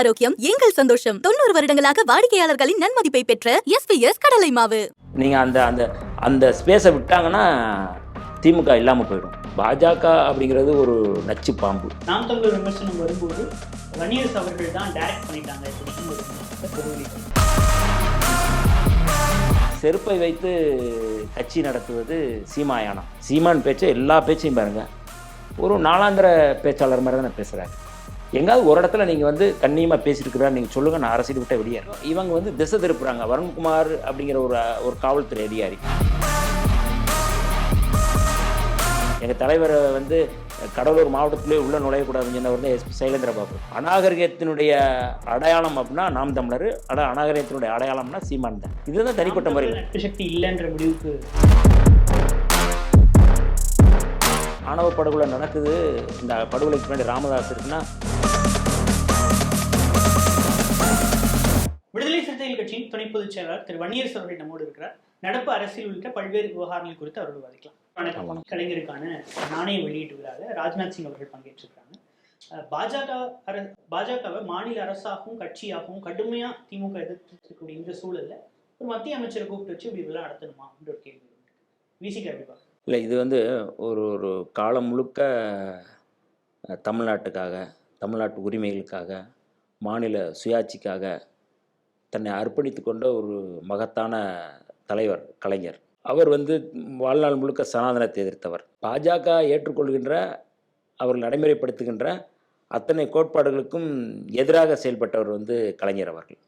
ஆரோக்கியம் எங்கள் சந்தோஷம். தொண்ணூறு வருடங்களாக வாடிக்கையாளர்களின் நன்மதிப்பை பெற்ற எஸ்பிஎஸ் கடலை மாவு. நீங்கள் அந்த அந்த அந்த ஸ்பேஸை விட்டாங்கன்னா திமுக இல்லாமல் போயிடும். பாஜக அப்படிங்கிறது ஒரு நச்சு பாம்பு. நாம் தமிழர் விமர்சனம் வரும்போது வன்னியரசு அவர்கள் தான் டைரக்ட் பண்ணிட்டாங்க. செருப்பை வைத்து கட்சி நடத்துவது சீமாயானம். சீமான் பேச்சை எல்லா பேச்சையும் பாருங்க. ஒரு நாளாந்திர பேச்சாளர் மாதிரி தானே பேசுகிறாரு எங்காவது ஒரு இடத்துல நீங்கள் வந்து கண்ணியமாக பேசியிருக்கிறார் நீங்கள் சொல்லுங்கள் நான் அரசியல் விட்ட வெளியேறோம் இவங்க வந்து திசை திருப்புறாங்க. வருண்குமார் அப்படிங்கிற ஒரு ஒரு காவல்துறை அதிகாரி. எங்கள் தலைவரை வந்து கடலூர் மாவட்டத்திலே உள்ள நுழையக்கூடாதுன்னு சொன்னவர் தான் எஸ்பி சைலேந்திர பாபு அநாகரிகத்தினுடைய அடையாளம் அப்படின்னா நாம் தமிழர் அட அநாகரிகத்தினுடைய அடையாளம்னா சீமான் தான் இதுதான் தனிப்பட்ட முறையில் சக்தி இல்லைன்ற முடிவுக்கு. ஆணவ படுகொலை நடக்குது. இந்த படுகொலைக்கு பின்னாடி ராமதாஸ் இருக்குன்னா துணை பொதுச் செயலாளர் திரு வன்னியரசு அவர்கள் நம்மோடு இருக்கிறார். நடப்பு அரசியல் உள்ளிட்ட பல்வேறு விவகாரங்கள் குறித்து அவர்கள் விவாதிக்கலாம். வணக்கம். கலைஞருக்கான நாணய வெளியீட்டு விழாவில் ராஜ்நாத் சிங் அவர்கள் பங்கேற்றிருக்காங்க அஹ் பாஜக அர பாஜகவை மாநில அரசாகவும் கட்சியாகவும் கடுமையா திமுக எதிர்த்துக்கூடிய இந்த சூழல்ல ஒரு மத்திய அமைச்சரை கூப்பிட்டு வச்சு இப்படி விழா நடத்தணுமா அப்படின்ற ஒரு கேள்வி விசிக அப்படி பார்க்க இல்லை இது வந்து ஒரு ஒரு காலம் முழுக்க தமிழ்நாட்டுக்காக தமிழ்நாட்டு உரிமைகளுக்காக மாநில சுயாட்சிக்காக தன்னை அர்ப்பணித்து கொண்ட ஒரு மகத்தான தலைவர் கலைஞர். அவர் வந்து வாழ்நாள் முழுக்க சனாதனத்தை எதிர்த்தவர். பாஜக ஏற்றுக்கொள்கின்ற அவர்கள் நடைமுறைப்படுத்துகின்ற அத்தனை கோட்பாடுகளுக்கும் எதிராக செயல்பட்டவர் வந்து கலைஞர் அவர்கள்.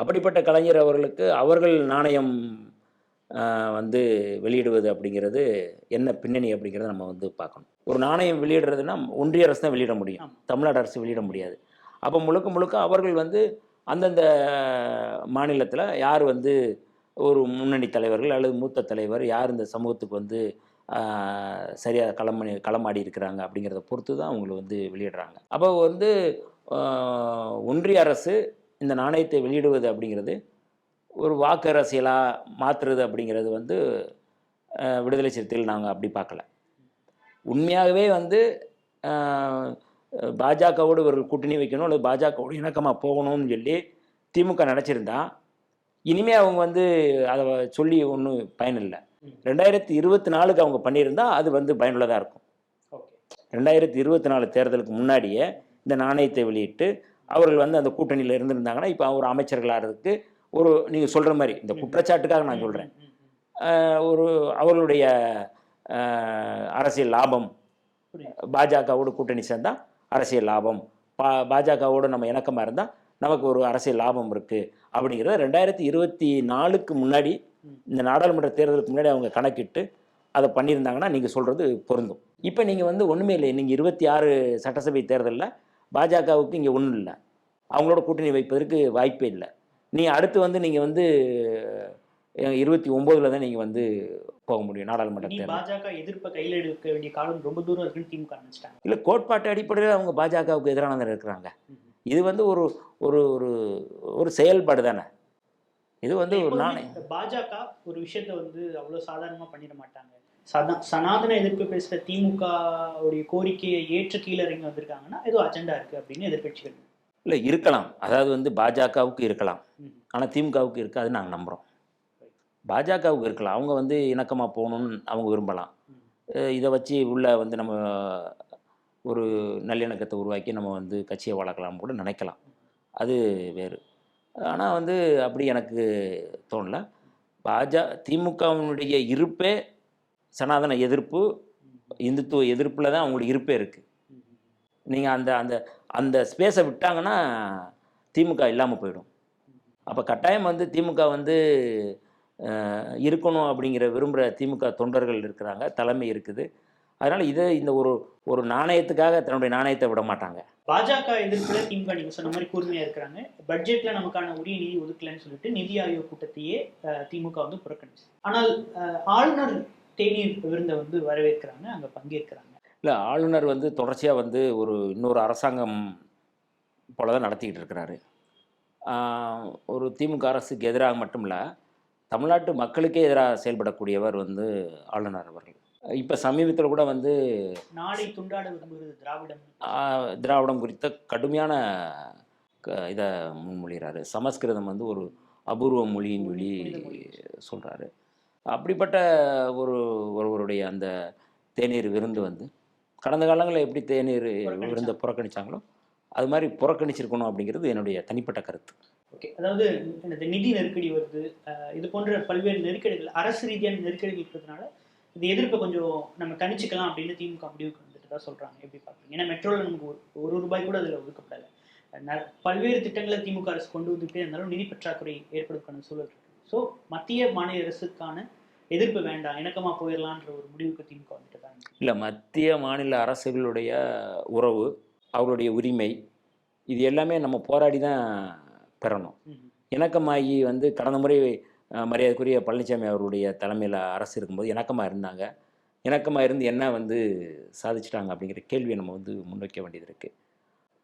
அப்படிப்பட்ட கலைஞர் அவர்களுக்கு அவர்கள் நாணயம் வந்து வெளியிடுவது அப்படிங்கிறது என்ன பின்னணி அப்படிங்கிறத நம்ம வந்து பார்க்கணும். ஒரு நாணயம் வெளியிடுறதுன்னா ஒன்றிய அரசு தான் வெளியிட முடியும். தமிழ்நாடு அரசு வெளியிட முடியாது. அப்போ முழுக்க முழுக்க அவர்கள் வந்து அந்தந்த மாநிலத்தில் யார் வந்து ஒரு முன்னணி தலைவர்கள் அல்லது மூத்த தலைவர் யார் இந்த சமூகத்துக்கு வந்து சரியாக களம் களமாடி இருக்கிறாங்க அப்படிங்கிறத பொறுத்து தான் அவங்களை வந்து வெளியிடுறாங்க. அப்போ வந்து ஒன்றிய அரசு இந்த நாணயத்தை வெளியிடுவது அப்படிங்கிறது ஒரு வாக்கு அரசியலாக மாற்றுறது அப்படிங்கிறது வந்து விடுதலை சிறுத்தைகள் நாங்கள் அப்படி பார்க்கல. உண்மையாகவே வந்து பாஜகவோடு இவர்கள் கூட்டணி வைக்கணும் அல்லது பாஜகவோடு இணக்கமாக போகணும்னு சொல்லி திமுக நினச்சிருந்தா இனிமே அவங்க வந்து அதை சொல்லி ஒன்றும் பயனில்லை. ரெண்டாயிரத்தி இருபத்தி நாலுக்கு அவங்க பண்ணியிருந்தா அது வந்து பயனுள்ளதாக இருக்கும். ரெண்டாயிரத்தி இருபத்தி நாலு தேர்தலுக்கு முன்னாடியே இந்த நாணயத்தை வெளியிட்டு அவர்கள் வந்து அந்த கூட்டணியில் இருந்திருந்தாங்கன்னா இப்போ ஒரு அமைச்சர்களாகிறதுக்கு ஒரு நீங்கள் சொல்கிற மாதிரி இந்த குற்றச்சாட்டுக்காக நான் சொல்கிறேன் ஒரு அவர்களுடைய அரசியல் லாபம். பாஜகவோடு கூட்டணி சேர்ந்தால் அரசியல் லாபம். பா பாஜகவோடு நம்ம இணக்கமாக இருந்தால் நமக்கு ஒரு அரசியல் லாபம் இருக்குது அப்படிங்கிறத ரெண்டாயிரத்தி இருபத்தி நாலுக்கு முன்னாடி இந்த நாடாளுமன்ற தேர்தலுக்கு முன்னாடி அவங்க கணக்கிட்டு அதை பண்ணியிருந்தாங்கன்னா நீங்கள் சொல்கிறது பொருந்தும். இப்போ நீங்கள் வந்து ஒன்றுமே இல்லை. நீங்கள் இருபத்தி ஆறு சட்டசபை தேர்தலில் பாஜகவுக்கு இங்கே ஒன்றும் இல்லை. அவங்களோட கூட்டணி வைப்பதற்கு வாய்ப்பே இல்லை. நீங்கள் அடுத்து வந்து நீங்கள் வந்து இருபத்தி ஒம்போதில் தான் நீங்கள் வந்து போக முடியும் நாடாளுமன்ற தேர்தல். பாஜக எதிர்ப்பை கையில் எடுக்க வேண்டிய காலம் ரொம்ப தூரம் இருக்குன்னு திமுக நினைச்சிட்டாங்க. இல்லை கோட்பாட்டு அடிப்படையில் அவங்க பாஜகவுக்கு எதிரானதாக இருக்கிறாங்க. இது வந்து ஒரு ஒரு ஒரு ஒரு செயல்பாடு தானே. இது வந்து ஒரு இந்த பாஜக ஒரு விஷயத்த வந்து அவ்வளவு சாதாரணமா பண்ணிட மாட்டாங்க. சதா- சனாதன எதிர்ப்பு பேசுற திமுக உடைய கோரிக்கையை ஏற்று கீழே இறங்கி வந்திருக்காங்கன்னா ஏதோ அஜெண்டா இருக்கு அப்படின்னு எதிர்க்கட்சிகள். இல்லை இருக்கலாம். அதாவது வந்து பாஜகவுக்கு இருக்கலாம். ஆனால் திமுகவுக்கு இருக்காதுன்னு நாங்கள் நம்புகிறோம் பாஜகவுக்கு இருக்கலாம். அவங்க வந்து இணக்கமாக போகணும்னு அவங்க விரும்பலாம். இதை வச்சு உள்ள வந்து நம்ம ஒரு நல்லிணக்கத்தை உருவாக்கி நம்ம வந்து கட்சியை வளர்க்கலாம் கூட நினைக்கலாம். அது வேறு. ஆனால் வந்து அப்படி எனக்கு தோணல. பாஜ திமுகவினுடைய இருப்பே சனாதன எதிர்ப்பு இந்துத்துவ எதிர்ப்பில் தான் அவங்களுடைய இருப்பே இருக்குது நீங்கள் அந்த அந்த அந்த ஸ்பேஸை விட்டாங்கன்னா திமுக இல்லாமல் போயிடும். அப்போ கட்டாயம் வந்து திமுக வந்து இருக்கணும் அப்படிங்கிற விரும்புகிற திமுக தொண்டர்கள் இருக்கிறாங்க தலைமை இருக்குது. அதனால் இதை இந்த ஒரு ஒரு நாணயத்துக்காக தன்னுடைய நாணயத்தை விட மாட்டாங்க. பாஜக எதிர்ப்புல திமுக நீங்க சொன்ன மாதிரி கூர்மையா இருக்கிறாங்க. பட்ஜெட்ல நமக்கான உரிய நிதி ஒதுக்கலன்னு சொல்லிட்டு நிதி ஆயோக் கூட்டத்தையே திமுக வந்து புறக்கணிச்சு. ஆனால் ஆளுநர் தேநீர் விருந்தை வந்து வரவேற்கிறாங்க அங்க பங்கேற்கிறாங்க. இல்லை ஆளுநர் வந்து தொடர்ச்சியாக வந்து ஒரு இன்னொரு அரசாங்கம் போல தான் நடத்திக்கிட்டு இருக்கிறாரு. ஒரு திமுக அரசுக்கு எதிராக மட்டும் இல்லை தமிழ்நாட்டு மக்களுக்கே எதிராக செயல்படக்கூடியவர் வந்து ஆளுநர் அவர்கள் இப்போ சமீபத்தில் கூட வந்து நாளை துண்டாட விரும்புகிறது திராவிடம் திராவிடம் குறித்த கடுமையான இதை முன்மொழிகிறாரு சமஸ்கிருதம் வந்து ஒரு அபூர்வ மொழின்னு சொல்லி. சொல்கிறாரு அப்படிப்பட்ட ஒரு ஒருவருடைய அந்த தேநீர் விருந்து வந்து கடந்த காலங்களில் எப்படி தேநீர். விருந்தை புறக்கணிச்சாங்களோ அது மாதிரி புறக்கணிச்சிருக்கணும் அப்படிங்கிறது என்னுடைய தனிப்பட்ட கருத்து. ஓகே அதாவது இந்த நிதி நெருக்கடி வருது இது போன்ற பல்வேறு நெருக்கடிகள் அரசு ரீதியான நெருக்கடிகள் இருக்கிறதுனால இது எதிர்ப்பை கொஞ்சம் நம்ம தணிச்சுக்கலாம் அப்படின்னு திமுக முடிவுக்கு வந்துட்டு தான் சொல்றாங்க எப்படி பார்க்குறீங்க ஏன்னா மெட்ரோல நமக்கு ஒரு ஒரு ரூபாய் கூட அதில் ஒதுக்கப்படலை. ந- பல்வேறு திட்டங்களை திமுக அரசு கொண்டு வந்துட்டே இருந்தாலும் நிதி பற்றாக்குறை ஏற்படுவதற்கான சூழல் இருக்கு. ஸோ மத்திய மாநில அரசுக்கான எதிர்ப்பு வேண்டாம் இணக்கமா போயிடலான்ற ஒரு முடிவுக்கு திமுக வந்துட்டு தான். இல்லை மத்திய மாநில அரசுகளுடைய உறவு அவருடைய உரிமை இது எல்லாமே நம்ம போராடி தான் பெறணும். இணக்கமாகி வந்து கடந்த முறை மரியாதைக்குரிய பழனிசாமி அவருடைய தலைமையில் அரசு இருக்கும்போது இணக்கமாக இருந்தாங்க. இணக்கமாக இருந்து என்ன வந்து சாதிச்சிட்டாங்க அப்படிங்கிற கேள்வியை நம்ம வந்து முன்வைக்க வேண்டியது இருக்குது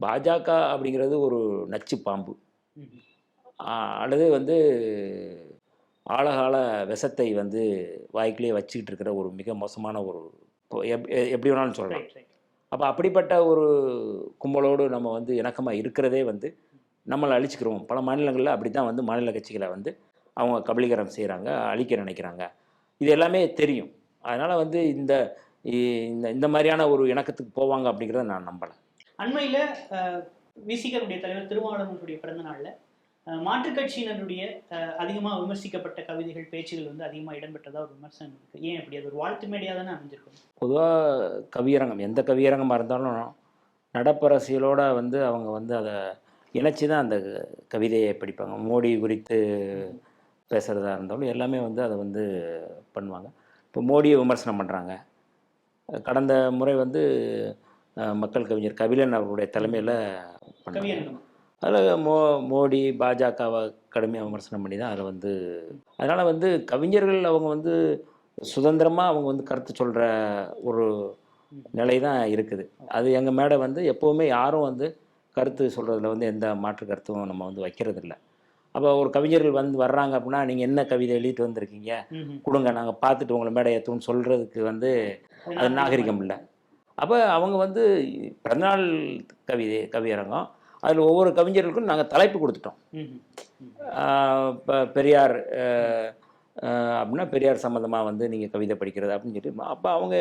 பாஜக அப்படிங்கிறது ஒரு நச்சு பாம்பு. அல்லது வந்து ஆழகால விஷத்தை வந்து வாய்க்குள்ளேயே வச்சுக்கிட்டு இருக்கிற ஒரு மிக மோசமான ஒரு எப் எப்படி வேணாலும் சொல்லலாம். அப்போ அப்படிப்பட்ட ஒரு கும்பலோடு நம்ம வந்து இணக்கமாக இருக்கிறதே வந்து நம்மளை அழிச்சுக்கிறோம் பல மாநிலங்களில் அப்படி தான் வந்து மாநில கட்சிகளை வந்து அவங்க கபலீகரம் செய்கிறாங்க அழிக்க நினைக்கிறாங்க. இது எல்லாமே தெரியும். அதனால் வந்து இந்த இந்த இந்த மாதிரியான ஒரு இணக்கத்துக்கு போவாங்க அப்படிங்கிறத நான் நம்பலை. அண்மையில் விசிகருடைய தலைவர் திருமாவளவனுடைய பிறந்த நாளில் மாற்றுக் கட்சியினருடைய அஹ், அதிகமா விமர்சிக்கப்பட்ட கவிதைகள் பேச்சுகள் வந்து அதிகமா இடம்பெற்றதா ஒரு விமர்சனம் இருக்கு. ஏன் அப்படி? அது ஒரு வாழ்த்து மேடையா தானே அமைஞ்சிருக்கும். பொதுவாக கவியரங்கம் எந்த கவியரங்கமாக இருந்தாலும் நடப்பரசியலோட வந்து அவங்க வந்து அதை இணைச்சி தான் அந்த கவிதையை படிப்பாங்க. மோடி குறித்து பேசுகிறதா இருந்தாலும் எல்லாமே வந்து அதை வந்து பண்ணுவாங்க. இப்போ மோடியை விமர்சனம் பண்ணுறாங்க கடந்த முறை வந்து மக்கள் கவிஞர் கபிலன் அவர்களுடைய தலைமையில் பண்ணாங்க. கவியரங்கம்? அதில் மோ மோடி பாஜகவை கடுமையாக விமர்சனம் பண்ணி தான் அதில் வந்து அதனால் வந்து கவிஞர்கள் அவங்க வந்து சுதந்திரமாக அவங்க வந்து கருத்து சொல்கிற ஒரு நிலை தான் இருக்குது. அது எங்கள் மேடை வந்து எப்போவுமே யாரும் வந்து கருத்து சொல்கிறதுல வந்து எந்த மாற்று கருத்தும் நம்ம வந்து வைக்கிறது இல்லை அப்போ ஒரு கவிஞர்கள் வந்து வர்றாங்க அப்படின்னா நீங்கள் என்ன கவிதை எழுதிட்டு வந்திருக்கீங்க. கொடுங்க நாங்கள் பார்த்துட்டு உங்களை மேடை ஏற்றுவோம்னு சொல்கிறதுக்கு வந்து அது நாகரிகம் இல்லை. அப்போ அவங்க வந்து பிறந்தநாள் கவிதை கவியரங்கம் அதில் ஒவ்வொரு கவிஞர்களுக்கும் நாங்கள் தலைப்பு கொடுத்துட்டோம். இப்போ பெரியார் அப்படின்னா பெரியார் சம்மந்தமாக வந்து நீங்கள் கவிதை படிக்கிறது அப்படின்னு சொல்லிட்டு அப்போ அவங்க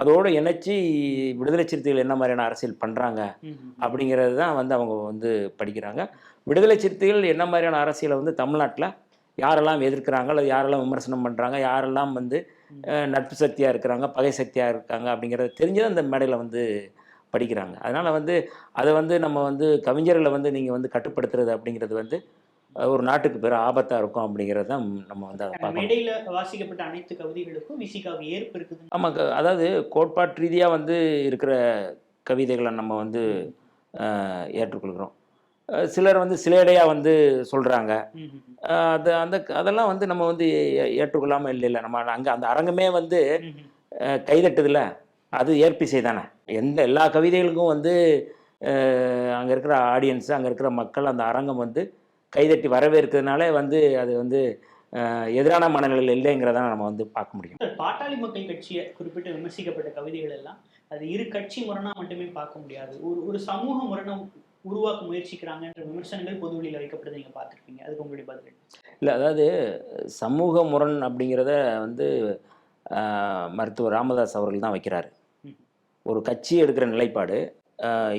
அதோடு இணைச்சி விடுதலை சிறுத்தைகள் என்ன மாதிரியான அரசியல் பண்ணுறாங்க. அப்படிங்கிறது தான் வந்து அவங்க வந்து படிக்கிறாங்க விடுதலை சிறுத்தைகள் என்ன மாதிரியான அரசியலை வந்து தமிழ்நாட்டில் யாரெல்லாம் எதிர்க்கிறாங்க அல்லது யாரெல்லாம் விமர்சனம் பண்ணுறாங்க யாரெல்லாம் வந்து நட்பு சக்தியாக இருக்கிறாங்க பகை சக்தியாக இருக்காங்க அப்படிங்கிறத தெரிஞ்சு தான் அந்த மேடையில் வந்து படிக்கிறாங்க. அதனால் வந்து அதை வந்து நம்ம வந்து கவிஞர்களை வந்து நீங்கள் வந்து கட்டுப்படுத்துறது அப்படிங்கிறது வந்து ஒரு நாட்டுக்கு பெரிய ஆபத்தாக இருக்கும் அப்படிங்கிறது தான் நம்ம வந்து அதை பார்க்கணும். மேடையில வாசிக்கப்பட்ட அனைத்து கவிதைகளுக்கும் விசிகாவுக்கு ஏற்பு இருக்குது. ஆமாம் அதாவது கோட்பாட்டு ரீதியாக வந்து இருக்கிற கவிதைகளை நம்ம வந்து ஏற்றுக்கொள்கிறோம். சிலர் வந்து சிலேடையாக வந்து சொல்கிறாங்க. அது அந்த அதெல்லாம் வந்து நம்ம வந்து ஏற்றுக்கொள்ளாமல் இல்லை இல்லை. நம்ம அங்கே அந்த அரங்கமே வந்து கைதட்டுதில்ல. அது ஏற்பிசை தானே. எந்த எல்லா கவிதைகளுக்கும் வந்து அங்கே இருக்கிற ஆடியன்ஸு அங்கே இருக்கிற மக்கள் அந்த அரங்கம் வந்து கைதட்டி வரவேற்கிறதுனாலே வந்து அது வந்து எதிரான மனநிலையில் இல்லைங்கிறத நம்ம வந்து பார்க்க முடியும் பாட்டாளி மக்கள் கட்சியை குறிப்பிட்டு விமர்சிக்கப்பட்ட கவிதைகள் எல்லாம் அது இரு கட்சி முரணா மட்டுமே பார்க்க முடியாது ஒரு ஒரு சமூக முரணை உருவாக்க முயற்சிக்கிறாங்கன்ற விமர்சனங்கள் பொது வெளியில வைக்கப்படுது நீங்க பார்த்திருப்பீங்க அதுக்கு உங்களுடைய பதில்? இல்லை அதாவது சமூக முரண் அப்படிங்கிறத வந்து மருத்துவர் ராமதாஸ் அவர்கள் தான் வைக்கிறாரு. ஒரு கட்சி எடுக்கிற நிலைப்பாடு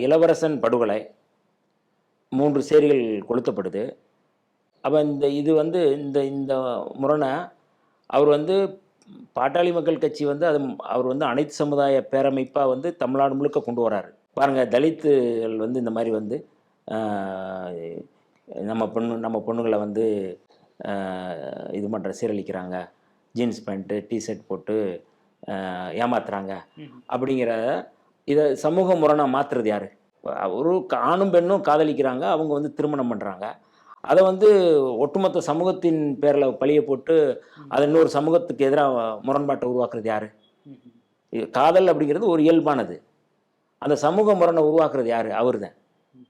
இளவரசன் படுகொலை மூன்று சேரிகள் கொளுத்தப்படுது. அப்போ இந்த இது வந்து இந்த இந்த முரணை அவர் வந்து பாட்டாளி மக்கள் கட்சி வந்து அது அவர் வந்து அனைத்து சமுதாய பேரமைப்பாக வந்து தமிழ்நாடு முழுக்க கொண்டு வராரு. பாருங்கள் தலித்துகள் வந்து இந்த மாதிரி வந்து நம்ம பொண்ணு நம்ம பொண்ணுங்களை வந்து இது பண்ணுற சீரழிக்கிறாங்க. ஜீன்ஸ் பேண்ட்டு டிஷர்ட் போட்டு ஏமாத்துறாங்க. அப்படிங்கிற இதை சமூக முரணாக மாற்றுறது யார்? ஒரு ஆணும் பெண்ணும் காதலிக்கிறாங்க அவங்க வந்து திருமணம் பண்ணுறாங்க அதை வந்து ஒட்டுமொத்த சமூகத்தின் பேரில் பழிய போட்டு அதை இன்னொரு சமூகத்துக்கு எதிராக முரண்பாட்டை உருவாக்குறது யார். காதல் அப்படிங்கிறது ஒரு இயல்பானது. அந்த சமூக முரணை உருவாக்குறது யார்? அவர் தான்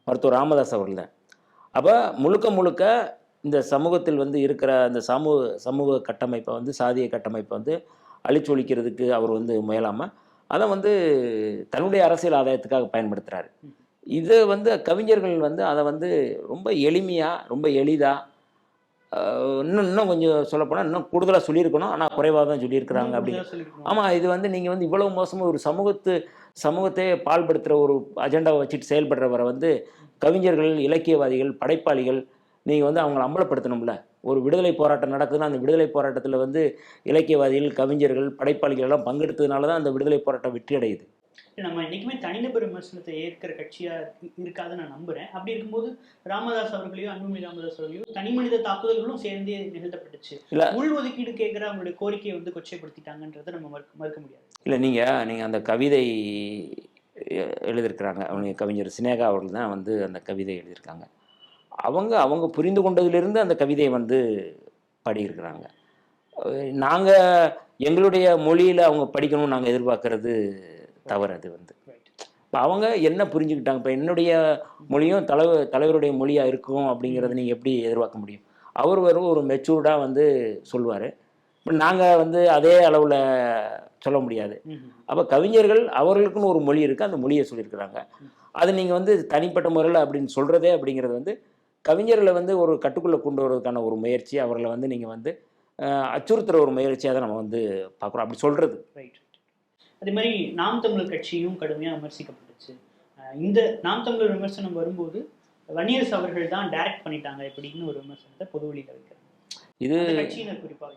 மருத்துவர் ராமதாஸ் அவர்கள் தான் அப்போ முழுக்க முழுக்க இந்த சமூகத்தில் வந்து இருக்கிற அந்த சமூக சமூக கட்டமைப்பை வந்து சாதிய கட்டமைப்பை வந்து அழிச்சு ஒழிக்கிறதுக்கு அவர் வந்து முயலாமல் அதை வந்து தன்னுடைய அரசியல் ஆதாயத்துக்காக பயன்படுத்துகிறாரு இது வந்து கவிஞர்கள் வந்து அதை வந்து ரொம்ப எளிமையாக ரொம்ப எளிதாக இன்னும் இன்னும் கொஞ்சம் சொல்லப்போனால் இன்னும் கூடுதலாக சொல்லியிருக்கணும் ஆனால் குறைவாக தான் சொல்லியிருக்கிறாங்க அப்படி இன்னும் சொல்லிருக்கணும். ஆமாம் இது வந்து நீங்கள் வந்து இவ்வளவு மோசமாக ஒரு சமூகத்து சமூகத்தையே பால்படுத்துகிற ஒரு அஜெண்டாவை வச்சுட்டு செயல்படுறவரை வந்து கவிஞர்கள் இலக்கியவாதிகள் படைப்பாளிகள் நீங்கள் வந்து அவங்கள அம்பலப்படுத்தணும்ல. ஒரு விடுதலை போராட்டம் நடக்குதுன்னா அந்த விடுதலை போராட்டத்தில் வந்து இலக்கியவாதிகள் கவிஞர்கள் படைப்பாளிகள் எல்லாம் பங்கெடுத்ததுனால தான் அந்த விடுதலை போராட்டம் வெற்றி அடையுது நம்ம என்னைக்குமே தனிநபர் விமர்சனத்தை ஏற்கிற கட்சியா இரு- இருக்காதுன்னு நான் நம்புறேன். அப்படி இருக்கும்போது ராமதாஸ் அவர்களையும் அன்புமணி ராமதாஸ் அவர்களையும் தனி மனித தாக்குதல்களும் சேர்ந்தே நிகழ்த்தப்பட்டுச்சு. இல்ல. உள்ஒதுக்கீடு கேட்கிற அவங்களுடைய கோரிக்கையை வந்து கொச்சைப்படுத்திட்டாங்கன்றதை நம்ம மறுக்க மறுக்க முடியாது. இல்லை நீங்கள் நீங்கள் அந்த கவிதை எழுதியிருக்கிறாங்க. அவங்க கவிஞர் சினேகா அவர்கள் தான் வந்து அந்த கவிதை எழுதியிருக்காங்க. அவங்க அவங்க புரிந்து கொண்டதிலிருந்து அந்த கவிதையை வந்து பாடியிருக்கிறாங்க. நாங்கள் எங்களுடைய மொழியில் அவங்க படிக்கணும்னு நாங்கள் எதிர்பார்க்கறது தவறு அது வந்து. இப்போ அவங்க என்ன புரிஞ்சுக்கிட்டாங்க? இப்போ என்னுடைய மொழியும் தலைவர் தலைவருடைய மொழியாக இருக்கும் அப்படிங்கிறத நீங்கள் எப்படி எதிர்பார்க்க முடியும்? அவர் வரும் ஒரு மெச்சூர்டாக வந்து சொல்லுவார் இப்போ நாங்கள் வந்து அதே அளவில் சொல்ல முடியாது. அப்போ கவிஞர்கள் அவர்களுக்குன்னு ஒரு மொழி இருக்குது அந்த மொழியை சொல்லியிருக்கிறாங்க. அது நீங்கள் வந்து தனிப்பட்ட முறையில் அப்படின்னு சொல்கிறதே அப்படிங்கிறது வந்து கவிஞர்களை வந்து ஒரு கட்டுக்குள்ளே கொண்டு வரதுக்கான ஒரு முயற்சி அவர்களை வந்து நீங்கள் வந்து அஹ், அச்சுறுத்துற ஒரு முயற்சியாக தான் நம்ம வந்து பார்க்குறோம். அப்படி சொல்கிறது ரைட் அதே மாதிரி நாம் தமிழர் கட்சியும் கடுமையாக விமர்சிக்கப்பட்டுச்சு. இந்த நாம் தமிழர் விமர்சனம் வரும்போது வன்னியரசு அவர்கள் தான் டைரக்ட் பண்ணிட்டாங்க இப்படின்னு ஒரு விமர்சனத்தை பொதுவெளியில் வைக்கிறாங்க. இது கட்சியினர் குறிப்பாக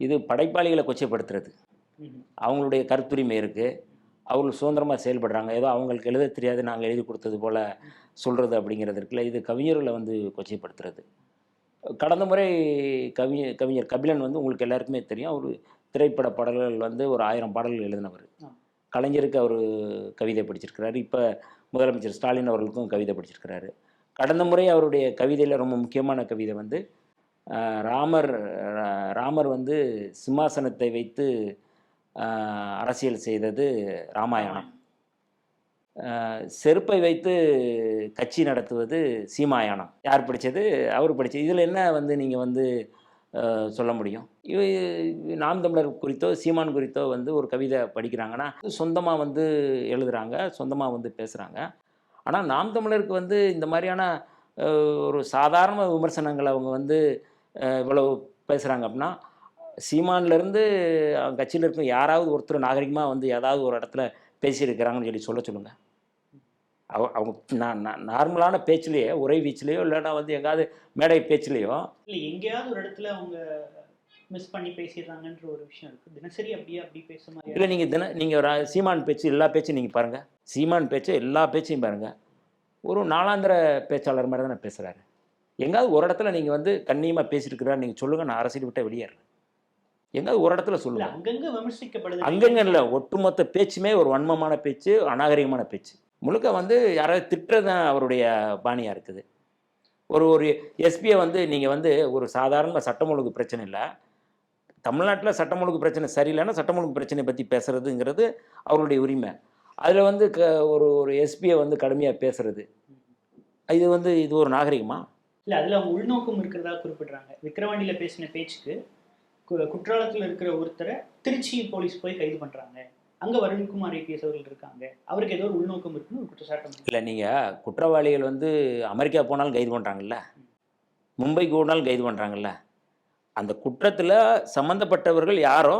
இது படைப்பாளிகளை கொச்சைப்படுத்துறது. அவங்களுடைய கருத்துரிமை இருக்குது அவர்கள் சுதந்திரமாக செயல்படுறாங்க. ஏதோ அவங்களுக்கு எழுத தெரியாது நாங்கள் எழுதி கொடுத்தது போல் சொல்கிறது அப்படிங்கிறது இருக்குல்ல. இது கவிஞர்களை வந்து கொச்சைப்படுத்துறது. கடந்த முறை கவி கவிஞர் கபிலன் வந்து உங்களுக்கு எல்லாருக்குமே தெரியும். அவர் திரைப்பட பாடல்கள் வந்து ஒரு ஆயிரம் பாடல்கள் எழுதினவர். கலைஞருக்கு அவர் கவிதை படிச்சிருக்கிறாரு. இப்போ முதலமைச்சர் ஸ்டாலின் அவர்களுக்கும் கவிதை படிச்சிருக்கிறாரு. கடந்த முறை அவருடைய கவிதையில் ரொம்ப முக்கியமான கவிதை வந்து ராமர் ராமர் வந்து சிம்மாசனத்தை வைத்து அரசியல் செய்தது ராமாயணம். செருப்பை வைத்து கட்சி நடத்துவது சீமாயானம் யார் படித்தது அவர் படித்தது இதில் என்ன வந்து நீங்கள் வந்து சொல்ல முடியும்? இவ நாம் தமிழர் குறித்தோ சீமான் குறித்தோ வந்து ஒரு கவிதை படிக்கிறாங்கன்னா சொந்தமாக வந்து எழுதுகிறாங்க சொந்தமாக வந்து பேசுகிறாங்க ஆனால் நாம் தமிழருக்கு வந்து இந்த மாதிரியான ஒரு சாதாரண விமர்சனங்களை அவங்க வந்து இவ்வளவு பேசுகிறாங்க அப்படின்னா சீமான்லேருந்து அவங்க கட்சியில் இருக்க யாராவது ஒருத்தர் நாகரிகமாக வந்து ஏதாவது ஒரு இடத்துல பேசியிருக்கிறாங்கன்னு சொல்லி சொல்ல சொல்லுங்கள் அவ அவங்க நான் நார்மலான பேச்சிலேயே உரை வீச்சிலேயோ இல்லைன்னா வந்து எங்காவது மேடை பேச்சிலேயோ. இல்லை எங்கேயாவது ஒரு இடத்துல அவங்க மிஸ் பண்ணி பேசிடுறாங்கன்ற ஒரு விஷயம் இருக்கு. தினசரி அப்படியே அப்படி பேச மாதிரி இல்லை நீங்கள் தின நீங்கள் சீமான் பேச்சு எல்லா பேச்சும் நீங்கள் பாருங்கள் சீமான் பேச்சு எல்லா பேச்சையும் பாருங்கள் ஒரு நாளாந்திர பேச்சாளர் மாதிரி தானே பேசுகிறாரு எங்காவது ஒரு இடத்துல நீங்கள் வந்து கண்ணியமாக பேசியிருக்கிறாரு நீங்கள் சொல்லுங்கள் நான் அரசியல் விட்ட வெளியேறேன் எங்காவது ஒரு இடத்துல இல்ல சொல்லுங்கள் அங்கங்க விமர்சிக்கப்படுது. அங்கங்க இல்லை ஒட்டுமொத்த பேச்சுமே ஒரு வன்மமான பேச்சு அநாகரிகமான பேச்சு. முழுக்க வந்து யாராவது திட்டுறது தான் அவருடைய பாணியாக இருக்குது. ஒரு ஒரு எஸ்பியை வந்து நீங்கள் வந்து ஒரு சாதாரண சட்டம் ஒழுங்கு பிரச்சனை இல்லை. தமிழ்நாட்டில் சட்டம் ஒழுங்கு பிரச்சனை சரியில்லைன்னா சட்டம் ஒழுங்கு பிரச்சனை பற்றி பேசுறதுங்கிறது அவருடைய உரிமை. அதில் வந்து க ஒரு ஒரு எஸ்பியை வந்து கடுமையாக பேசுறது. இது வந்து இது ஒரு நாகரிகமா? இல்ல அதுல அவங்க உள்நோக்கம் இருக்கிறதா குறிப்பிடுறாங்க. விக்கிரவாண்டியில பேசின பேச்சுக்கு குற்றாலத்துல இருக்கிற ஒருத்தரை திருச்சி போலீஸ் போய் கைது பண்றாங்க. அங்க வருண்குமார் ஐபிஎஸ் அவர்கள் இருக்காங்க. அவருக்கு ஏதோ ஒரு உள்நோக்கம் இருக்குன்னு ஒரு குற்றச்சாட்டம் இருக்கு. இல்லை நீங்கள் குற்றவாளிகள் வந்து அமெரிக்கா போனாலும் கைது பண்ணுறாங்கல்ல மும்பைக்கு போனாலும் கைது பண்ணுறாங்கல்ல அந்த குற்றத்தில் சம்மந்தப்பட்டவர்கள் யாரோ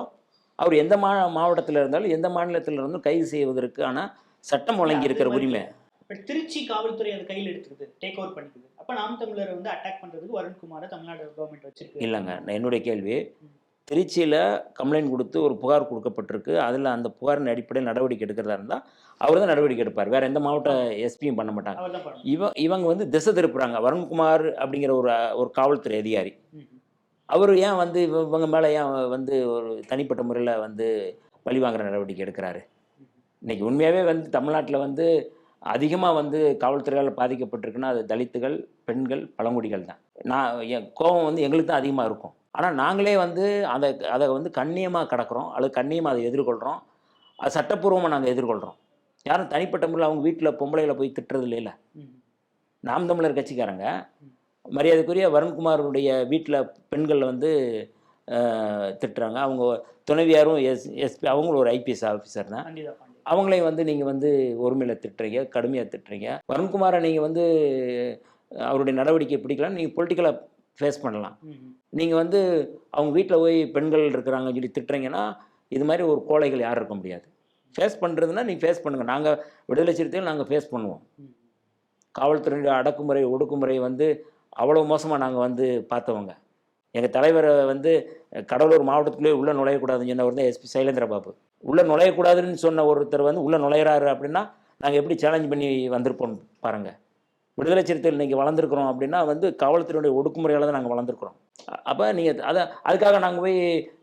அவர் எந்த மா மாவட்டத்தில் இருந்தாலும் எந்த மாநிலத்தில் இருந்தும் கைது செய்வதற்கான சட்டம் வழங்கி இருக்கிற உரிமை. பட் திருச்சி காவல்துறை அதை கையில் எடுத்துக்குது டேக் ஓவர் பண்ணிக்குது. அப்ப நாம் தமிழரை வந்து அட்டாக் பண்றதுக்கு வருண்குமாரை தமிழ்நாடு கவர்மெண்ட் வச்சிருக்கு. இல்லைங்க நான் என்னுடைய கேள்வி திருச்சியில் கம்ப்ளைண்ட் கொடுத்து ஒரு புகார் கொடுக்கப்பட்டிருக்கு அதில் அந்த புகாரின் அடிப்படையில் நடவடிக்கை எடுக்கிறதா இருந்தால் அவர் தான் நடவடிக்கை எடுப்பார். வேறு எந்த மாவட்ட எஸ்பியும் பண்ண மாட்டாங்க. அவர் தான் பண்ணணும் இவ இவங்க வந்து திசை திருப்புறாங்க வருண்குமார் அப்படிங்கிற ஒரு ஒரு காவல்துறை அதிகாரி. அவர் ஏன் வந்து இவ- இவங்க மேலே ஏன் வந்து ஒரு தனிப்பட்ட முறையில் வந்து பழி வாங்குற நடவடிக்கை எடுக்கிறாரு? இன்னைக்கு உண்மையாகவே வந்து தமிழ்நாட்டில் வந்து அதிகமாக வந்து காவல்துறையால் பாதிக்கப்பட்டிருக்குன்னா அது தலித்துகள் பெண்கள் பழங்குடிகள் தான். நான் என் கோபம் வந்து எங்களுக்கு தான் அதிகமாக இருக்கும். ஆனால் நாங்களே வந்து அதை அதை வந்து கண்ணியமாக கடக்கிறோம். அல்லது கண்ணியமாக அதை எதிர்கொள்கிறோம் அது சட்டப்பூர்வமாக நாங்கள் எதிர்கொள்கிறோம் யாரும் தனிப்பட்ட முறையில் அவங்க வீட்டில் பொம்பளைகளை போய் திட்டுறது இல்லைல்ல. நாம் தமிழர் கட்சிக்காரங்க. மரியாதைக்குரிய வருண்குமாருடைய வீட்டில் பெண்கள் வந்து திட்டுறாங்க. அவங்க துணைவியாரும் எஸ் எஸ்பி அவங்களும் ஒரு ஐபிஎஸ் ஆஃபீஸர் தான். அவங்களையும் வந்து நீங்கள் வந்து ஒருமையில் திட்டுறீங்க கடுமையாக திட்டுறீங்க. வருண்குமாரை நீங்கள் வந்து அவருடைய நடவடிக்கை பிடிக்கலன்னு நீங்கள் பொலிட்டிக்கலாக ஃபேஸ் பண்ணலாம். நீங்கள் வந்து அவங்க வீட்டில் போய் பெண்கள் இருக்கிறாங்கன்னு சொல்லி திட்டுறீங்கன்னா இது மாதிரி ஒரு கோழைகள் யாரும் இருக்க முடியாது. ஃபேஸ் பண்ணுறதுன்னா நீங்கள் ஃபேஸ் பண்ணுங்கள் நாங்கள் விடுதலை சிறுத்தைகள் நாங்கள் ஃபேஸ் பண்ணுவோம். ம். காவல்துறையுடைய அடக்குமுறை ஒடுக்குமுறை வந்து அவ்வளோ மோசமாக நாங்கள் வந்து பார்த்தவங்க. எங்கள் தலைவரை வந்து கடலூர் மாவட்டத்துக்குள்ளே உள்ளே நுழையக்கூடாதுன்னு சொன்னவர் தான் எஸ்பி சைலேந்திர பாபு உள்ளே நுழையக்கூடாதுன்னு சொன்ன ஒருத்தர் வந்து உள்ளே நுழையிறாரு அப்படின்னா நாங்கள் எப்படி சேலஞ்ச் பண்ணி வந்திருப்போம் பாருங்கள் விடுதலை சிறுத்தைகள் இன்றைக்கி வளர்ந்துருக்குறோம் அப்படின்னா வந்து காவல்துறையுடைய ஒடுக்குமுறையால் தான் நாங்கள் வளர்ந்துருக்குறோம். அப்போ நீங்கள் அதை அதுக்காக நாங்கள் போய்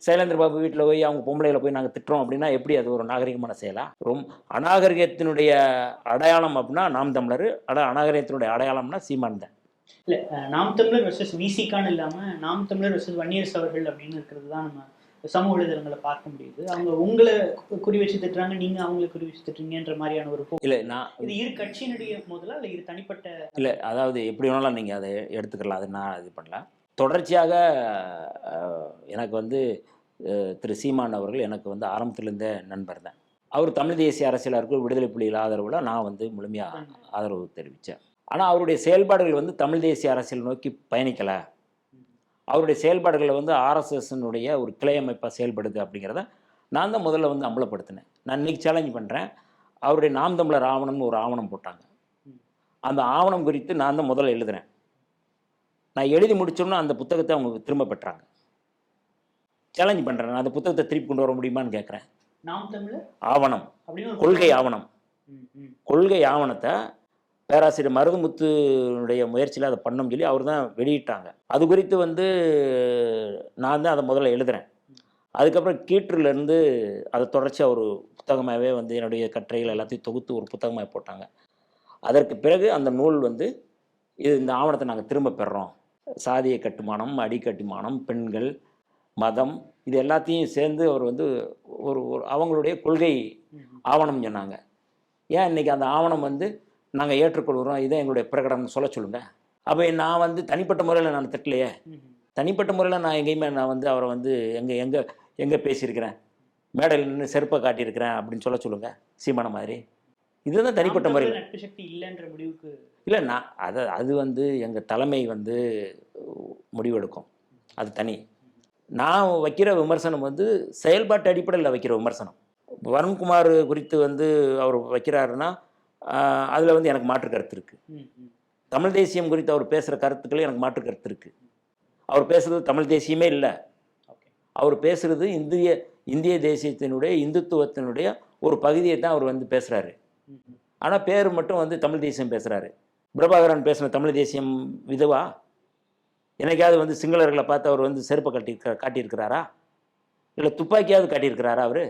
சைலேந்திர பாபு வீட்டில் போய் அவங்க பொம்பளைகளை போய் நாங்கள் திட்டுறோம் அப்படின்னா எப்படி அது ஒரு நாகரிகமான செயலா? ரொம்ப அநாகரிகத்தினுடைய அடையாளம் அப்படின்னா நாம் தமிழர் அட அநாகரிகத்தினுடைய அடையாளம்னா சீமான் தான். இல்ல நாம் தமிழர் வெர்சஸ் விசிகான்னு இல்லாம நாம் தமிழர் வெர்சஸ் வன்னியரசு அவர்கள் அப்படின்னு இருக்கிறது தான் நம்ம சமூக வலைதளங்களை பார்க்க முடியுது. அவங்க உங்களை குறி வச்சு திட்டுறாங்க நீங்க அவங்களை குறி வச்சு திட்டுறீங்கன்ற மாதிரியான ஒரு போக்கு இல்லை நான் இது இரு கட்சியினுடைய முதலா இல்ல இரு தனிப்பட்ட இல்லை அதாவது எப்படி வேணாலும் நீங்கள் அதை எடுத்துக்கலாம் அது நான் இது பண்ணல. தொடர்ச்சியாக எனக்கு வந்து திரு சீமான் அவர்கள் எனக்கு வந்து ஆரம்பத்திலேருந்தே நண்பர் தான். அவர் தமிழ் தேசிய அரசியலாருக்கு விடுதலை புலிகள் ஆதரவில் நான் வந்து முழுமையாக ஆதரவு தெரிவித்தேன் ஆனால் அவருடைய செயல்பாடுகள் வந்து தமிழ் தேசிய அரசியல் நோக்கி பயணிக்கலை. அவருடைய செயல்பாடுகளில் வந்து ஆர்எஸ்எஸ்னுடைய ஒரு கிளை அமைப்பாக செயல்படுது அப்படிங்கிறத நான் தான் முதல்ல வந்து அம்பலப்படுத்தினேன். நான் இன்னைக்கு சேலஞ்ச் பண்ணுறேன் அவருடைய நாம் தமிழர் ஆவணம்னு ஒரு ஆவணம் போட்டாங்க. அந்த ஆவணம் குறித்து நான் தான் முதல்ல எழுதுறேன் நான் எழுதி முடிச்சோன்னா அந்த புத்தகத்தை அவங்க திரும்ப பெற்றாங்க. சேலஞ்ச் பண்ணுறேன் நான் அந்த புத்தகத்தை திருப்பி கொண்டு வர முடியுமான்னு கேட்குறேன் ஆவணம். கொள்கை ஆவணம். கொள்கை ஆவணத்தை பேராசிரியர் மருதுமுத்துனுடைய முயற்சியில் அதை பண்ணோம்னு சொல்லி அவர் தான் வெளியிட்டாங்க. அது குறித்து வந்து நான் தான் அதை முதல்ல எழுதுறேன். அதுக்கப்புறம் கீற்றுலேருந்து அதை தொடர்ச்சியாக ஒரு புத்தகமாகவே வந்து என்னுடைய கட்டுரைகள் எல்லாத்தையும் தொகுத்து ஒரு புத்தகமாக போட்டாங்க. அதற்கு பிறகு அந்த நூல் வந்து இது இந்த ஆவணத்தை நாங்கள் திரும்ப பெறுறோம். சாதிய கட்டுமானம் அடிக்கட்டுமானம் பெண்கள் மதம் இது எல்லாத்தையும் சேர்ந்து அவர் வந்து ஒரு ஒரு அவங்களுடைய கொள்கை ஆவணம் சொன்னாங்க. ஏன் இன்னைக்கு அந்த ஆவணம் வந்து நாங்கள் ஏற்றுக்கொள்கிறோம் இதை எங்களுடைய பிரகடனம் சொல்ல சொல்லுங்க. அப்போ நான் வந்து தனிப்பட்ட முறையில் நான் திட்டலையே. தனிப்பட்ட முறையில் நான் எங்கேயுமே நான் வந்து அவரை வந்து எங்கே எங்கே எங்கே பேசியிருக்கிறேன்? மேடையில் நின்று செருப்பை காட்டியிருக்கிறேன் அப்படின்னு சொல்ல சொல்லுங்க சீமான மாதிரி. இதுதான் தனிப்பட்ட முறையில். நட்பு சக்தி இல்லைன்ற முடிவுக்கு இல்லை நான் அதை அது வந்து எங்கள் தலைமை வந்து முடிவெடுக்கும். அது தனி. நான் வைக்கிற விமர்சனம் வந்து செயல்பாட்டு அடிப்படையில் வைக்கிற விமர்சனம். வருண்குமார் குறித்து வந்து அவர் வைக்கிறாருன்னா அதில் வந்து எனக்கு மாற்று கருத்து இருக்குது. தமிழ் தேசியம் குறித்து அவர் பேசுகிற கருத்துக்கள் எனக்கு மாற்று கருத்து இருக்குது அவர் பேசுகிறது தமிழ் தேசியமே இல்லை. அவர் பேசுகிறது இந்திய இந்திய தேசியத்தினுடைய இந்துத்துவத்தினுடைய ஒரு பகுதியை தான் அவர் வந்து பேசுகிறாரு. ஆனால் பேர் மட்டும் வந்து தமிழ் தேசியம் பேசுகிறாரு பிரபாகரன் பேசின தமிழ் தேசியம் இதுவா என்னைக்காவது வந்து சிங்களர்களை பார்த்து அவர் வந்து செருப்பை கட்டியிருக்க காட்டியிருக்கிறாரா? இல்லை துப்பாக்கியாவது காட்டியிருக்கிறாரா அவர்?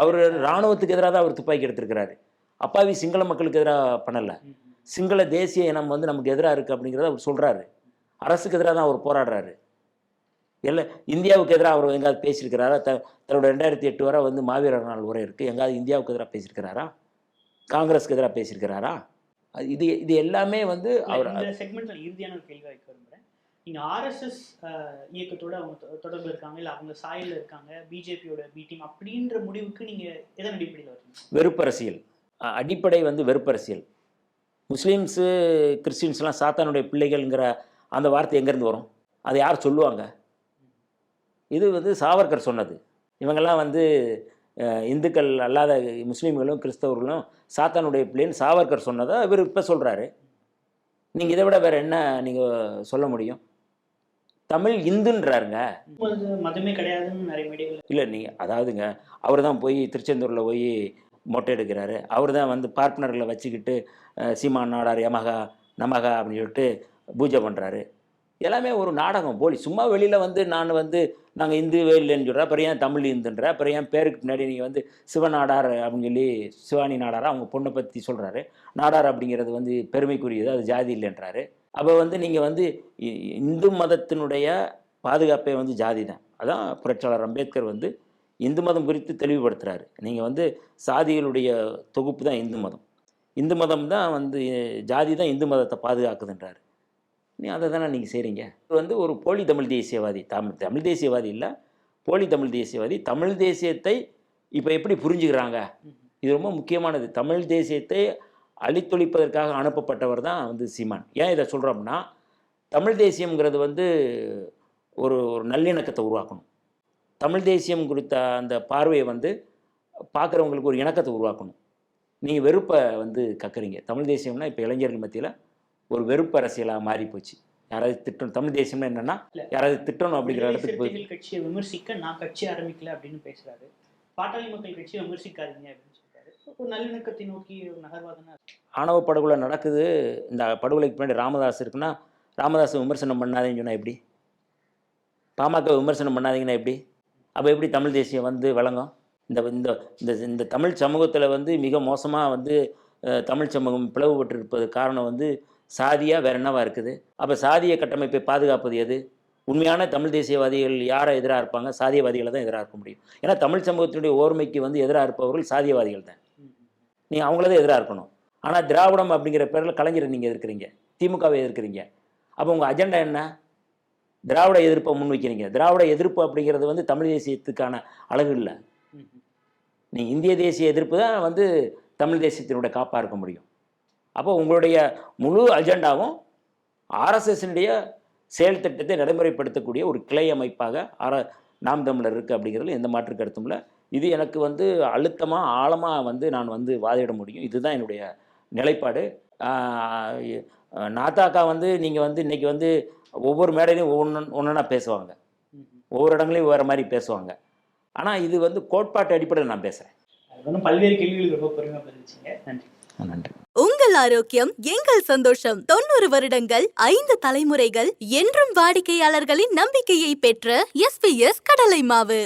அவர் இராணுவத்துக்கு எதிராக தான் அவர் துப்பாக்கி எடுத்திருக்கிறாரு. அப்பாவி சிங்கள மக்களுக்கு எதிராக பண்ணலை. சிங்கள தேசிய இனம் வந்து நமக்கு எதிராக இருக்குது அப்படிங்கிறத அவர் சொல்கிறாரு அரசுக்கு எதிராக தான் அவர் போராடுறாரு. இல்லை இந்தியாவுக்கு எதிராக அவர் எங்காவது பேசியிருக்கிறாரா? த தன்னோட ரெண்டாயிரத்தி எட்டு வரை வந்து மாவீரர் நாள் உரை இருக்குது எங்காவது இந்தியாவுக்கு எதிராக பேசியிருக்கிறாரா? காங்கிரஸ்க்கு எதிராக பேசியிருக்கிறாரா? அது இது இது எல்லாமே வந்து அவர் இந்த செக்மெண்ட்ல இறுதியான கேள்வி வைக்க விரும்புறேன். நீங்க ஆர்எஸ்எஸ் இயக்கத்தோட அவங்க தொடர்பு இருக்காங்க இல்ல அவங்க சாயல்ல இருக்காங்க பிஜேபியோட பி டீம் அப்படின்ற முடிவுக்கு நீங்க எதன் அடிப்படையில் வரீங்க? வெறுப்பரசியல். அ- அடிப்படை வந்து வெறுப்பரசியல். முஸ்லீம்ஸு கிறிஸ்டின்ஸ்லாம் சாத்தானுடைய பிள்ளைகள்ங்கிற அந்த வார்த்தை எங்கேருந்து வரும்? அதை யார் சொல்லுவாங்க? இது வந்து சாவர்கர் சொன்னது. இவங்கெல்லாம் வந்து இந்துக்கள் அல்லாத முஸ்லீம்களும் கிறிஸ்தவர்களும் சாத்தானுடைய பிள்ளைன்னு சாவர்கர் சொன்னதை இவர் இப்போ சொல்கிறாரு நீங்கள் இதை விட வேறு என்ன நீங்கள் சொல்ல முடியும்? தமிழ் இந்துன்றாருங்க. மதமே கிடையாதுன்னு நிறைய இல்லை நீங்கள் அதாவதுங்க அவர் தான் போய் திருச்செந்தூரில் போய் மொட்டை எடுக்கிறாரு அவர் தான் வந்து பார்ட்னர்களை வச்சுக்கிட்டு சீமான் நாடார் யமகா நமகா அப்படின்னு சொல்லிட்டு பூஜை பண்ணுறாரு எல்லாமே ஒரு நாடகம் போலி. சும்மா வெளியில் வந்து நான் வந்து நாங்கள் இந்து இல்லைன்னு சொல்கிறேன் அப்புறம் ஏன் தமிழ் இந்துன்ற? அப்புறம் ஏன் பேருக்கு பின்னாடி நீங்கள் வந்து சிவநாடார் அப்படின்னு சொல்லி சிவானி நாடார்? அவங்க பொண்ணை பற்றி சொல்கிறாரு நாடார் அப்படிங்கிறது வந்து பெருமைக்குரியது அது ஜாதி இல்லைன்றாரு. அப்போ வந்து நீங்கள் வந்து இந்து மதத்தினுடைய பாதுகாப்பே வந்து ஜாதி தான். அதான் புரட்சியாளர் அம்பேத்கர் வந்து இந்து மதம் குறித்து தெளிவுபடுத்துகிறாரு நீங்கள் வந்து சாதிகளுடைய தொகுப்பு தான் இந்து மதம். இந்து மதம் தான் வந்து ஜாதி தான் இந்து மதத்தை பாதுகாக்குதுன்றாரு. நீ அதை தானே நீங்கள் செய்கிறீங்க இது வந்து ஒரு போலி தமிழ் தேசியவாதி தமிழ் தமிழ் தேசியவாதி இல்லை போலி தமிழ் தேசியவாதி தமிழ் தேசியத்தை இப்போ எப்படி புரிஞ்சுக்கிறாங்க? இது ரொம்ப முக்கியமானது. தமிழ் தேசியத்தை அழித்தொழிப்பதற்காக அனுப்பப்பட்டவர் தான் வந்து சீமான். ஏன் இதை சொல்கிறோம்னா தமிழ் தேசியம்ங்கிறது வந்து ஒரு ஒரு நல்லிணக்கத்தை உருவாக்கணும். தமிழ் தேசியம் குறித்த அந்த பார்வையை வந்து பார்க்குறவங்களுக்கு ஒரு இணக்கத்தை உருவாக்கணும். நீங்கள் வெறுப்பை வந்து கக்குறீங்க. தமிழ் தேசியம்னா இப்போ இளைஞர்கள் மத்தியில் ஒரு வெறுப்பு அரசியலாக மாறி போச்சு யாராவது திட்டணும். தமிழ் தேசியம்னா என்னென்னா. யாராவது திட்டணும் அப்படிங்கிற இடத்துக்கு போய் கட்சியை விமர்சிக்க நான் கட்சி ஆரம்பிக்கல அப்படின்னு பேசுறாரு. பாட்டாளி மக்கள் கட்சியை விமர்சிக்காதீங்க அப்படின்னு சொல்றாரு. ஒரு நல்லிணக்கத்தை நோக்கி ஒரு நகர்வாதனா? ஆணவ படுகொலை நடக்குது. இந்த படுகொலைக்கு பின்னாடி ராமதாஸ் இருக்குன்னா ராமதாஸ் விமர்சனம் பண்ணாதீங்கன்னு சொன்னால் எப்படி? பாமக விமர்சனம் பண்ணாதீங்கன்னா எப்படி? அப்போ எப்படி தமிழ் தேசியம் வந்து வழங்கும் இந்த இந்த இந்த இந்த தமிழ் சமூகத்தில் வந்து மிக மோசமாக வந்து தமிழ் சமூகம் பிளவுபட்டிருப்பது காரணம் வந்து சாதியாக வேற என்னவா இருக்குது? அப்போ சாதிய கட்டமைப்பை பாதுகாப்பது எது? உண்மையான தமிழ் தேசியவாதிகள் யாரை எதிராக இருப்பாங்க? சாதியவாதிகளை தான் எதிராக இருக்க முடியும். ஏன்னா தமிழ் சமூகத்தினுடைய ஓர்மைக்கு வந்து எதிராக இருப்பவர்கள் சாதியவாதிகள் தான். நீங்கள் அவங்கள தான் எதிராக இருக்கணும். ஆனால் திராவிடம் அப்படிங்கிற பேரில் கலைஞரை நீங்கள் எதிர்க்கிறீங்க. திமுகவை எதிர்க்கிறீங்க. அப்போ உங்கள் அஜெண்டா என்ன? திராவிட எதிர்ப்பை முன்வைக்கிறீங்க. திராவிட எதிர்ப்பு அப்படிங்கிறது வந்து தமிழ் தேசியத்துக்கான அழகு இல்லை. நீ இந்திய தேசிய எதிர்ப்பு தான் வந்து தமிழ் தேசியத்தினுடைய காப்பாக இருக்க முடியும். அப்போ உங்களுடைய முழு அஜெண்டாவும் ஆர்எஸ்எஸ்னுடைய செயல் திட்டத்தை நடைமுறைப்படுத்தக்கூடிய ஒரு கிளை அமைப்பாக ஆர நாம் தமிழர் இருக்குது அப்படிங்கிறதுல எந்த மாற்று கருத்தும் இல்லை. இது எனக்கு வந்து அழுத்தமாக ஆழமாக வந்து நான் வந்து வாதிட முடியும். இதுதான் என்னுடைய நிலைப்பாடு. நாத்தாக்கா வந்து நீங்கள் வந்து இன்றைக்கி வந்து ஒவ்வொரு மேடையிலையும் ஒன்றா பேசுவாங்க. ஒவ்வொரு இடங்களையும் வேறு மாதிரி பேசுவாங்க. ஆனால் இது வந்து கோட்பாட்டு அடிப்படையில் நான் பேசுகிறேன் பல்வேறு கேள்விகளுக்கு ரொம்ப பொறுமையாக பதிலிச்சிங்க நன்றி. நன்றி. உங்கள் ஆரோக்கியம் எங்கள் சந்தோஷம். தொண்ணூறு வருடங்கள் ஐந்து தலைமுறைகள் என்றும் வாடிக்கையாளர்களின் நம்பிக்கையை பெற்ற எஸ்பிஎஸ் கடலை மாவு.